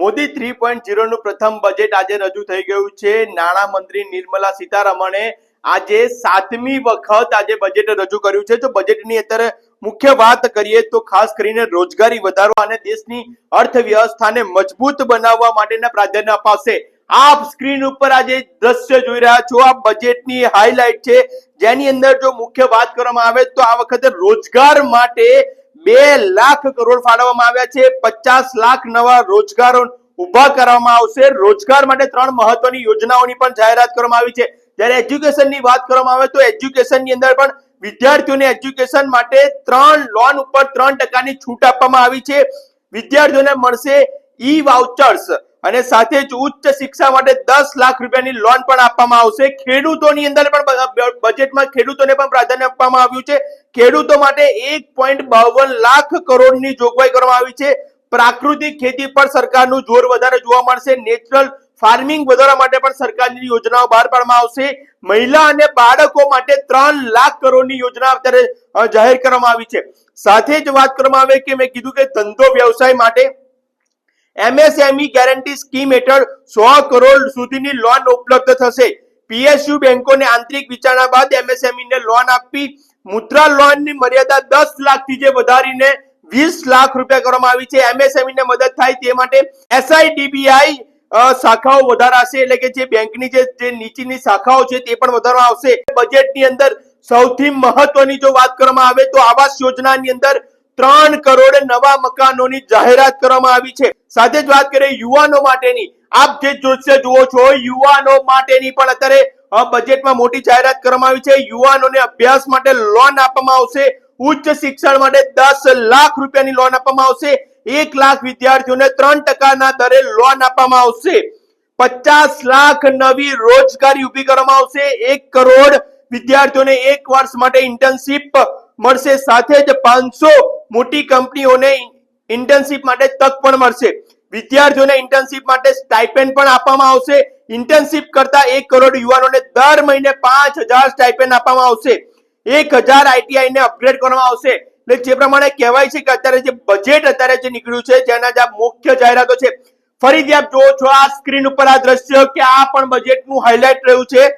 Modi three પોઈન્ટનું પ્રથમ budget આજે રજૂ થઈ ગયું છે. નાણાં મંત્રી નિર્મલા સીતારમણે આજે સાતમી વખત આજે બજેટ રજૂ કર્યું છે. તો બજેટની અત્યારે મુખ્ય વાત કરીએ તો ખાસ કરીને રોજગારી વધારવા અને દેશની અર્થવ્યવસ્થાને મજબૂત બનાવવા માટેના પ્રાધાન્ય અપાશે. આપ સ્ક્રીન ઉપર આજે દ્રશ્ય જોઈ રહ્યા છો. આ બજેટની હાઇલાઇટ છે. જેની અંદર જો મુખ્ય વાત કરવામાં આવે તો આ વખતે રોજગાર માટે બે લાખ કરોડ ફાળવવામાં આવ્યા છે. પચાસ લાખ નવા રોજગારો ઊભા કરવામાં આવશે. રોજગાર માટે ત્રણ મહત્વની યોજનાઓની પણ જાહેરાત કરવામાં આવી છે. જ્યારે એજ્યુકેશનની વાત કરવામાં આવે તો એજ્યુકેશનની અંદર પણ વિદ્યાર્થીઓને એજ્યુકેશન માટે ત્રણ લોન ઉપર ત્રણ ટકાની છૂટ આપવામાં આવી છે. વિદ્યાર્થીઓને મળશે ઈ વાઉચર્સ અને સાથે જ ઉચ્ચ શિક્ષા માટે દસ લાખ રૂપિયાની લોન પણ આપવામાં આવશે. ખેડૂતોની અંદર પણ બજેટમાં ખેડૂતોને પણ પ્રાધાન્ય આપવામાં આવ્યું છે. ખેડૂતો માટે એક પોઈન્ટ બાવન લાખ કરોડની જોગવાઈ કરવામાં આવી છે. પ્રાકૃતિક ખેતી પર સરકારનું જોર વધારે જોવા મળશે. નેચરલ ફાર્મિંગ વધારવા માટે પણ સરકારની યોજનાઓ બહાર પાડવામાં આવશે. મહિલા અને બાળકો માટે ત્રણ લાખ કરોડની યોજના અત્યારે જાહેર કરવામાં આવી છે. સાથે જ વાત કરવામાં આવે કે મેં કીધું કે ધંધો વ્યવસાય માટે એમએસએમઈ ગેરંટી સ્કીમ હેઠળ સો કરોડ સુધીની લોન ઉપલબ્ધ થશે. પીએસયુ બેંકોને આંતરિક વિચારણા બાદ એમએસએમઈને લોન આપી મુદ્રા લોનની મર્યાદા દસ લાખથી જે વધારીને વીસ લાખ રૂપિયા કરવામાં આવી છે. એમએસએમઈને મદદ થાય તે માટે એસઆઈડીબીઆઈ શાખાઓ વધારાશે. એટલે કે જે બેંકની જે નીચેની શાખાઓ છે તે પણ વધારવામાં આવશે. બજેટની અંદર સૌથી મહત્વની જો વાત કરવામાં આવે તો આવાસ યોજનાની અંદર ત્રણ કરોડ નવા મકાનોની જાહેરાત કરવામાં આવી છે. સાથે જ વાત કરીએ યુવાનો માટેની. આપ જે દ્રશ્ય જુઓ છો, યુવાનો માટેની પણ અત્યારે બજેટમાં મોટી જાહેરાત કરવામાં આવી છે. યુવાનોને અભ્યાસ માટે લોન આપવામાં આવશે. ઉચ્ચ શિક્ષણ માટે દસ લાખ રૂપિયાની લોન આપવામાં આવશે. એક લાખ વિદ્યાર્થીઓને ત્રણ ટકાના દરે લોન આપવામાં આવશે. પચાસ લાખ નવી રોજગારી ઊભી કરવામાં આવશે. એક કરોડ વિદ્યાર્થીઓને એક વર્ષ માટે ઇન્ટર્નશીપ મળશે. સાથે જ પાંચસો મોટી કંપનીઓને ઇન્ટર્નશીપ માટે તક પણ મળશે. વિદ્યાર્થીઓને ઇન્ટર્નશીપ માટે સ્ટાઇપેન્ડ પણ આપવામાં આવશે. ઇન્ટર્નશીપ કરતા એક કરોડ યુવાનોને દર મહિને પાંચ હજાર સ્ટાઇપેન્ડ આપવામાં આવશે. એક હજાર આઈટીઆઈ ને અપગ્રેડ કરવામાં આવશે. એટલે જે પ્રમાણે કહેવાય છે કે અત્યારે જે બજેટ અત્યારે જે નીકળ્યું છે, જેના જે મુખ્ય જાહેરાતો છે, ફરીથી આપ જોવો છો આ સ્ક્રીન ઉપર આ દ્રશ્ય કે આ પણ બજેટનું હાઇલાઇટ રહ્યું છે.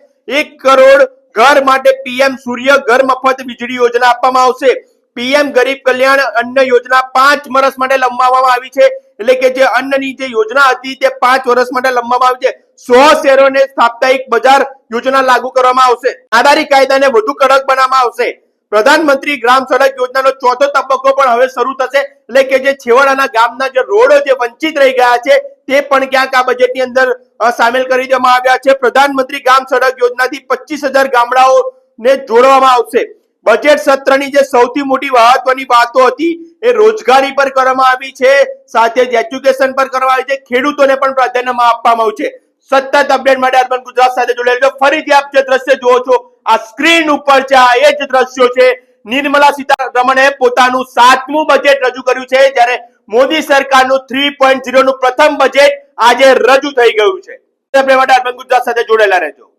એક કરોડ ઘર માટે પીએમ સૂર્ય ઘર મફત વીજળી યોજના આપવામાં આવશે. પીએમ ગરીબ કલ્યાણ અન્ન યોજના પાંચ વર્ષ માટે લંબાવવામાં આવી છે. એટલે કે જે અન્નની જે યોજના હતી તે પાંચ વર્ષ માટે લંબાવવામાં આવી છે. સો શહેરોને સાપ્તાહિક બજાર યોજના લાગુ કરવામાં આવશે. આધારી કાયદાને વધુ કડક બનાવવામાં આવશે. પ્રધાનમંત્રી ગ્રામ સડક યોજનાનો ચોથો તબક્કો પણ હવે શરૂ થશે. એટલે કે જે છેવાડાના ગામના જે રોડો જે વંચિત રહી ગયા છે, તે પણ ક્યાંક આ બજેટની અંદર સામેલ કરી દેવામાં આવ્યા છે. પ્રધાનમંત્રી ગ્રામ સડક યોજનાથી પચીસ હજાર ગામડાઓને જોડવામાં આવશે. બજેટ સત્રની જે સૌથી મોટી મહત્વની વાતો હતી, એ રોજગારી પર કરવામાં આવી છે, સાથે જ એજ્યુકેશન પર કરવામાં આવી છે, ખેડૂતોને પણ પ્રાધાન્યમાં આપવામાં આવ્યું છે. સતત અપડેટ માટે અર્બન ગુજરાત સાથે જોડાયેલ છો. ફરીથી આપ જે દ્રશ્ય જુઓ છો, આ સ્ક્રીન ઉપર છે, આ એ જ દ્રશ્યો છે. નિર્મલા સીતારમણે પોતાનું સાતમું બજેટ રજૂ કર્યું છે, જ્યારે મોદી સરકારનું થ્રી પોઈન્ટનું પ્રથમ બજેટ આજે રજૂ થઈ ગયું છે. માટે અર્બન ગુજરાત સાથે જોડાયેલા રહેજો.